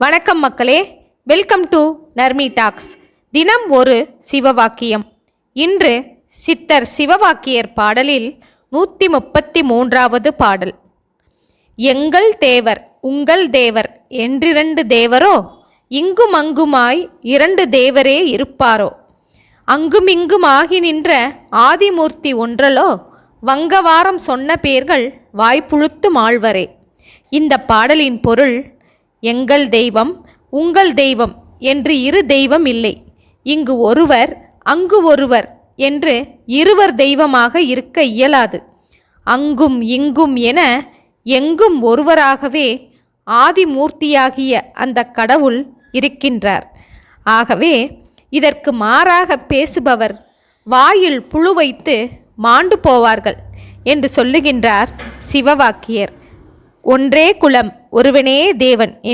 வணக்கம் மக்களே. Welcome to Narmi tax தினம் ஒரு சிவவாக்கியம். இன்று சித்தர் சிவவாக்கியர் பாடலில் நூற்றி முப்பத்தி மூன்றாவது பாடல். எங்கள் தேவர் உங்கள் தேவர் என்றிரண்டு தேவரோ? இங்கும் அங்குமாய் இரண்டு தேவரே இருப்பாரோ? அங்குமிங்குமாகி நின்ற ஆதிமூர்த்தி ஒன்றலோ? வங்கவாரம் சொன்ன பேர்கள் வாய்ப்புழுத்து மாழ்வரே இந்த பாடலின் பொருள் எங்கள் தெய்வம் உங்கள் தெய்வம் என்று இரு தெய்வம் இல்லை. இங்கு ஒருவர் அங்கு ஒருவர் என்று இருவர் தெய்வமாக இருக்க இயலாது. அங்கும் இங்கும் என எங்கும் ஒருவராகவே ஆதிமூர்த்தியாகிய அந்த கடவுள் இருக்கின்றார். ஆகவே இதற்கு மாறாக பேசுபவர் வாயில் புழு வைத்து மாண்டு போவார்கள் என்று சொல்லுகின்றார் சிவவாக்கியர். ஒன்றே குலம் ஒருவனே தேவன் என்